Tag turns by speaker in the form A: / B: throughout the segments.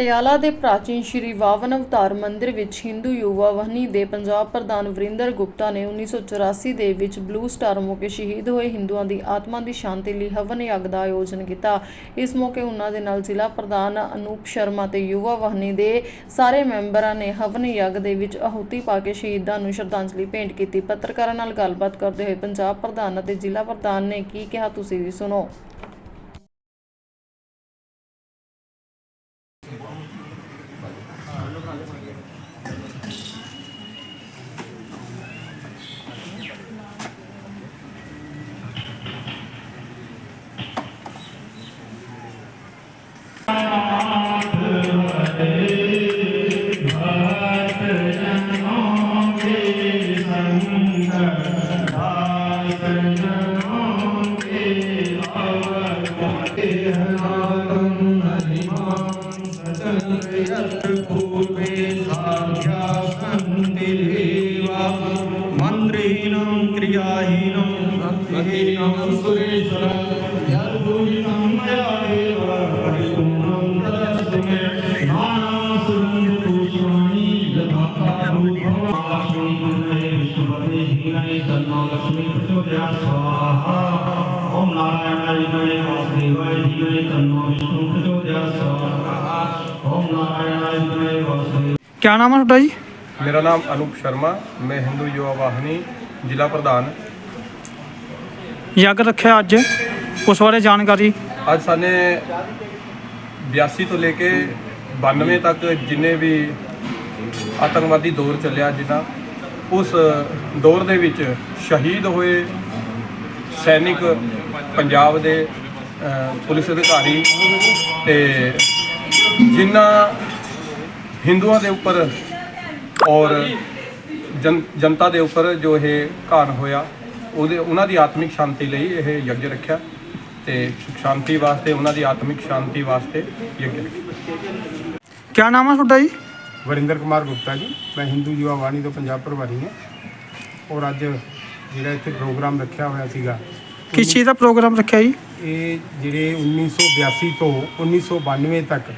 A: ਪਟਿਆਲਾ ਦੇ ਪ੍ਰਾਚੀਨ ਸ਼੍ਰੀ ਵਾਵਨ ਅਵਤਾਰ ਮੰਦਿਰ ਵਿੱਚ ਹਿੰਦੂ ਯੁਵਾ ਵਹਨੀ ਦੇ ਪੰਜਾਬ ਪ੍ਰਧਾਨ ਵਰਿੰਦਰ ਗੁਪਤਾ ਨੇ 1984 ਦੇ ਵਿੱਚ ਬਲੂ ਸਟਾਰ ਮੌਕੇ ਸ਼ਹੀਦ ਹੋਏ ਹਿੰਦੂਆਂ ਦੀ ਆਤਮਾ ਦੀ ਸ਼ਾਂਤੀ ਲਈ ਹਵਨ ਯੱਗ ਦਾ ਆਯੋਜਨ ਕੀਤਾ। ਇਸ ਮੌਕੇ ਉਹਨਾਂ ਦੇ ਨਾਲ ਜ਼ਿਲ੍ਹਾ ਪ੍ਰਧਾਨ ਅਨੂਪ ਸ਼ਰਮਾ ਤੇ ਯੁਵਾ ਵਹਨੀ ਦੇ ਸਾਰੇ ਮੈਂਬਰਾਂ ਨੇ ਹਵਨ ਯੱਗ ਦੇ ਵਿੱਚ ਆਹੂਤੀ ਪਾ ਕੇ ਸ਼ਹੀਦਾਂ ਨੂੰ ਸ਼ਰਧਾਂਜਲੀ ਭੇਂਟ ਕੀਤੀ। ਪੱਤਰਕਾਰਾਂ ਨਾਲ ਗੱਲਬਾਤ ਕਰਦੇ ਹੋਏ ਪੰਜਾਬ ਪ੍ਰਧਾਨ ਅਤੇ ਜ਼ਿਲ੍ਹਾ ਪ੍ਰਧਾਨ ਨੇ ਕੀ ਕਿਹਾ, ਤੁਸੀਂ ਵੀ ਸੁਣੋ।
B: Amen. विष्णुपते धीमहि तन्नो लक्ष्मी प्रचोदयात् स्वाहा ॐ नारायणाय विद्महे वासुदेवाय धीमहि तन्नो विष्णु प्रचोदयात् स्वाहा ॐ नारायणाय विद्महे वासुदेवाय
C: ਕਿਆ ਨਾਮ ਹੈ ਤੁਹਾਡਾ ਜੀ
D: ਮੇਰਾ ਨਾਮ ਅਨੂਪ ਸ਼ਰਮਾ ਮੈਂ ਹਿੰਦੂ ਯੁਵਾ ਵਾਹਿਨੀ ਜ਼ਿਲ੍ਹਾ ਪ੍ਰਧਾਨ
C: ਯੱਗ ਰੱਖਿਆ ਅੱਜ ਉਸ ਬਾਰੇ ਜਾਣਕਾਰੀ
D: ਅੱਜ ਸਾਨੇ 82 ਤੋਂ ਲੈ ਕੇ 92 ਤੱਕ ਜਿੰਨੇ ਵੀ ਆਤੰਕਵਾਦੀ ਦੌਰ ਚੱਲਿਆ ਜਿੱਦਾਂ ਉਸ ਦੌਰ ਦੇ ਵਿੱਚ ਸ਼ਹੀਦ ਹੋਏ ਸੈਨਿਕ ਪੰਜਾਬ ਦੇ ਪੁਲਿਸ ਅਧਿਕਾਰੀ ਤੇ ਜਿਨ੍ਹਾਂ ਹਿੰਦੂਆਂ ਦੇ ਉੱਪਰ ਔਰ ਜਨ, ਜਨਤਾ ਦੇ ਉੱਪਰ ਜੋ ਇਹ ਘਾਣ ਹੋਇਆ, ਉਹਦੇ, ਉਹਨਾਂ ਦੀ ਆਤਮਿਕ ਸ਼ਾਂਤੀ ਲਈ ਇਹ ਯੱਗ ਰੱਖਿਆ ਤੇ ਸੁਖ ਸ਼ਾਂਤੀ ਵਾਸਤੇ, ਉਹਨਾਂ ਦੀ ਆਤਮਿਕ ਸ਼ਾਂਤੀ ਵਾਸਤੇ ਯੱਗ ਰੱਖਿਆ।
C: ਕਿਆ ਨਾਮ ਹੈ ਤੁਹਾਡਾ ਜੀ?
E: ਵਰਿੰਦਰ ਕੁਮਾਰ ਗੁਪਤਾ ਜੀ ਮੈਂ ਹਿੰਦੂ ਯੁਵਾ ਵਾਣੀ ਤੋਂ ਪੰਜਾਬ ਪ੍ਰਭਾਰੀ ਹਾਂ ਔਰ ਅੱਜ ਜਿਹੜਾ ਇੱਥੇ ਪ੍ਰੋਗਰਾਮ ਰੱਖਿਆ ਹੋਇਆ ਸੀਗਾ
C: ਕਿਸ ਚੀਜ਼ ਦਾ ਪ੍ਰੋਗਰਾਮ ਰੱਖਿਆ ਜੀ?
E: ਇਹ ਜਿਹੜੇ 1982 ਤੋਂ 1992 ਤੱਕ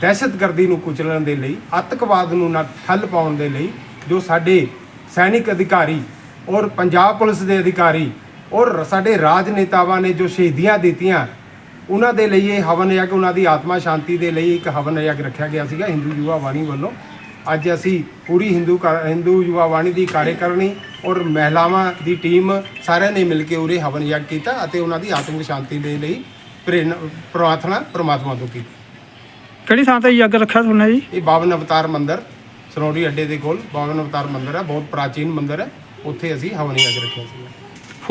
E: ਦਹਿਸ਼ਤਗਰਦੀ ਨੂੰ ਕੁਚਲਣ ਦੇ ਲਈ ਅੱਤਕਵਾਦ ਨੂੰ ਨਾ ਠੱਲ ਪਾਉਣ ਦੇ ਲਈ ਜੋ ਸਾਡੇ ਸੈਨਿਕ ਅਧਿਕਾਰੀ ਔਰ ਪੰਜਾਬ ਪੁਲਿਸ ਦੇ ਅਧਿਕਾਰੀ ਔਰ ਸਾਡੇ ਰਾਜਨੇਤਾਵਾਂ ਨੇ ਜੋ ਸ਼ਹੀਦੀਆਂ ਦਿੱਤੀਆਂ ਉਹਨਾਂ ਦੇ ਲਈ ਇਹ ਹਵਨ ਯੱਗ ਉਹਨਾਂ ਦੀ ਆਤਮਾ ਸ਼ਾਂਤੀ ਦੇ ਲਈ ਇੱਕ ਹਵਨ ਯੱਗ ਰੱਖਿਆ ਗਿਆ ਸੀਗਾ ਹਿੰਦੂ ਯੁਵਾ ਵਾਣੀ ਵੱਲੋਂ। ਅੱਜ ਅਸੀਂ ਪੂਰੀ ਹਿੰਦੂ ਹਿੰਦੂ ਯੁਵਾ ਵਾਣੀ ਦੀ ਕਾਰਜਕਾਰਨੀ ਔਰ ਮਹਿਲਾਵਾਂ ਦੀ ਟੀਮ ਸਾਰਿਆਂ ਨੇ ਮਿਲ ਕੇ ਉਰੇ ਹਵਨ ਯੱਗ ਕੀਤਾ ਅਤੇ ਉਹਨਾਂ ਦੀ ਆਤਮਿਕ ਸ਼ਾਂਤੀ ਦੇ ਲਈ ਪ੍ਰੇਰਨਾ ਪ੍ਰਾਰਥਨਾ ਪ੍ਰਮਾਤਮਾ ਤੋਂ ਕੀਤੀ।
C: ਕਿਹੜੀ ਥਾਂ ਤੇ ਯੱਗ ਰੱਖਿਆ ਤੁਹਾਨੂੰ ਜੀ?
E: ਇਹ ਬਾਵਨ ਅਵਤਾਰ ਮੰਦਿਰ ਸਰੋੜੀ ਅੱਡੇ ਦੇ ਕੋਲ ਬਾਵਨ ਅਵਤਾਰ ਮੰਦਿਰ ਹੈ ਬਹੁਤ ਪ੍ਰਾਚੀਨ ਮੰਦਿਰ ਹੈ। ਉੱਥੇ ਅਸੀਂ ਹਵਨ ਯੱਗ ਰੱਖਿਆ ਸੀ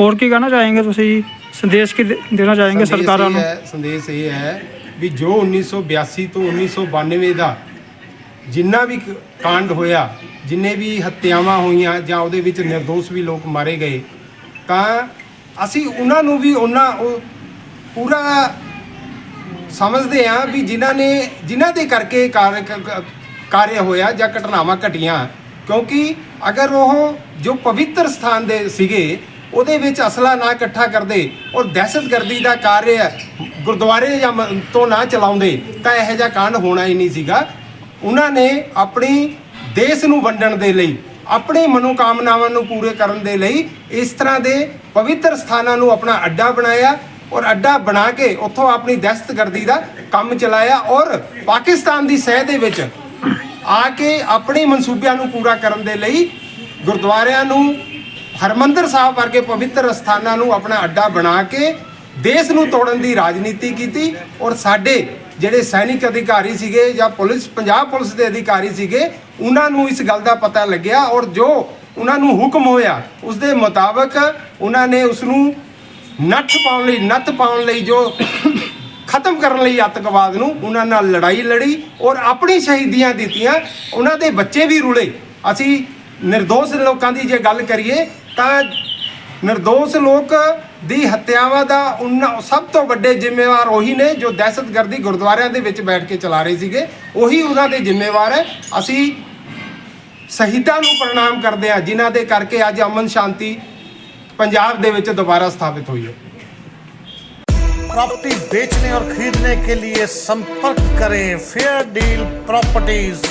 C: ਹੋਰ ਕੀ ਕਹਿਣਾ ਚਾहेंगे ਤੁਸੀਂ? ਸੰਦੇਸ਼ ਕੀ ਦੇਣਾ ਚਾहेंगे ਸੰਦੇਸ਼ ਸਰਕਾਰਾਂ ਇਹ ਨੂੰ?
E: ਹੈ- ਸੰਦੇਸ਼ ਇਹ ਹੈ ਵੀ ਜੋ 1982 ਤੋਂ 1992 ਦਾ ਜਿੰਨਾ ਵੀ ਕ- ਕਾਂਡ ਹੋਇਆ ਜਿੰਨੇ ਵੀ ਹੱਤਿਆਵਾਂ ਹੋਈਆਂ ਜਾਂ ਉਹਦੇ ਵਿੱਚ નિર્ਦੋਸ਼ ਵੀ ਲੋਕ ਮਾਰੇ ਗਏ ਤਾਂ ਅਸੀਂ ਉਹਨਾਂ ਨੂੰ ਵੀ ਉਹਨਾਂ ਉਹ ਪੂਰਾ ਸਮਝਦੇ ਹਾਂ ਵੀ ਜਿਨ੍ਹਾਂ ਨੇ ਜਿਨ੍ਹਾਂ ਦੇ ਕਰਕੇ ਕਾਰ- ਕਾਰਯ ਹੋਇਆ ਜਾਂ ਘਟਨਾਵਾਂ ਘਟੀਆਂ ਕਿਉਂਕਿ ਅਗਰ ਉਹ ਜੋ ਪਵਿੱਤਰ ਸਥਾਨ ਦੇ ਸੀਗੇ ਉਹਦੇ ਵਿੱਚ ਅਸਲਾ ਨਾ ਇਕੱਠਾ ਕਰਦੇ ਔਰ ਦਹਿਸ਼ਤਗਰਦੀ ਦਾ ਕਾਰਜ ਗੁਰਦੁਆਰੇ ਜਾਂ ਮ- ਤੋਂ ਨਾ ਚਲਾਉਂਦੇ, ਤਾਂ ਇਹੋ ਜਿਹਾ ਕਾਂਡ ਹੋਣਾ ਹੀ ਨਹੀਂ ਸੀਗਾ। ਉਹਨਾਂ ਨੇ ਆਪਣੀ ਦੇਸ਼ ਨੂੰ ਵੰਡਣ ਦੇ ਲਈ, ਆਪਣੀ ਮਨੋਕਾਮਨਾਵਾਂ ਨੂੰ ਪੂਰੇ ਕਰਨ ਦੇ ਲਈ ਇਸ ਤਰ੍ਹਾਂ ਦੇ ਪਵਿੱਤਰ ਸਥਾਨਾਂ ਨੂੰ ਆਪਣਾ ਅੱਡਾ ਬਣਾਇਆ ਔਰ ਅੱਡਾ ਬਣਾ ਕੇ ਉੱਥੋਂ ਆਪਣੀ ਦਹਿਸ਼ਤਗਰਦੀ ਦਾ ਕੰਮ ਚਲਾਇਆ ਔਰ ਪਾਕਿਸਤਾਨ ਦੀ ਸਹਿ ਦੇ ਵਿੱਚ ਆ ਕੇ ਆਪਣੇ ਮਨਸੂਬਿਆਂ ਨੂੰ ਪੂਰਾ ਕਰਨ ਦੇ ਲਈ ਗੁਰਦੁਆਰਿਆਂ ਨੂੰ ਹਰਮੰਦਰ ਸਾਹਿਬ ਵਰਗੇ ਪਵਿੱਤਰ ਸਥਾਨਾਂ ਨੂੰ ਆਪਣਾ ਅੱਡਾ ਬਣਾ ਕੇ ਦੇਸ਼ ਨੂੰ ਤੋੜਨ ਦੀ ਰਾਜਨੀਤੀ ਕੀਤੀ ਔਰ ਸਾਡੇ ਜਿਹੜੇ ਸੈਨਿਕ ਅਧਿਕਾਰੀ ਸੀਗੇ ਜਾਂ ਪੁਲਿਸ, ਪੰਜਾਬ ਪੁਲਿਸ ਦੇ ਅਧਿਕਾਰੀ ਸੀਗੇ, ਉਹਨਾਂ ਨੂੰ ਇਸ ਗੱਲ ਦਾ ਪਤਾ ਲੱਗਿਆ ਔਰ ਜੋ ਉਹਨਾਂ ਨੂੰ ਹੁਕਮ ਹੋਇਆ, ਉਸ ਦੇ ਮੁਤਾਬਕ ਉਹਨਾਂ ਨੇ ਉਸ ਨੂੰ ਨੱਠ ਪਾਉਣ ਲਈ, ਨੱਤ ਪਾਉਣ ਲਈ ਜੋ ਖਤਮ ਕਰਨ ਲਈ ਅੱਤਵਾਦ ਨੂੰ ਉਹਨਾਂ ਨਾਲ ਲੜਾਈ ਲੜੀ ਔਰ ਆਪਣੀ ਸ਼ਹੀਦੀਆਂ ਦਿੱਤੀਆਂ, ਉਹਨਾਂ ਦੇ ਬੱਚੇ ਵੀ ਰੁਲੇ। ਅਸੀਂ ਨਿਰਦੋਸ਼ ਲੋਕਾਂ ਦੀ ਜੇ ਗੱਲ ਕਰੀਏ ਤਾਂ ਨਿਰਦੋਸ਼ ਲੋਕ ਦੀ ਹੱਤਿਆਵਾਂ ਦਾ ਉਹਨਾਂ ਸਭ ਤੋਂ ਵੱਡੇ ਜ਼ਿੰਮੇਵਾਰ ਉਹੀ ਨੇ ਜੋ ਦਹਿਸ਼ਤਗਰਦੀ ਗੁਰਦੁਆਰਿਆਂ ਦੇ ਵਿੱਚ ਬੈਠ ਕੇ ਚਲਾ ਰਹੇ ਸੀਗੇ। ਉਹੀ ਉਹਨਾਂ ਦੇ ਜ਼ਿੰਮੇਵਾਰ ਹੈ। ਅਸੀਂ ਸ਼ਹੀਦਾਂ ਨੂੰ ਪ੍ਰਣਾਮ ਕਰਦੇ ਹਾਂ, ਜਿਨ੍ਹਾਂ ਦੇ ਕਰਕੇ ਅੱਜ ਅਮਨ ਸ਼ਾਂਤੀ ਪੰਜਾਬ ਦੇ ਵਿੱਚ ਦੁਬਾਰਾ ਸਥਾਪਿਤ ਹੋਈ ਹੈ।
F: प्रॉपर्टी ਵੇਚਣੇ ਔਰ ਖਰੀਦਣੇ के लिए संपर्क करें फेयर डील प्रॉपर्टीज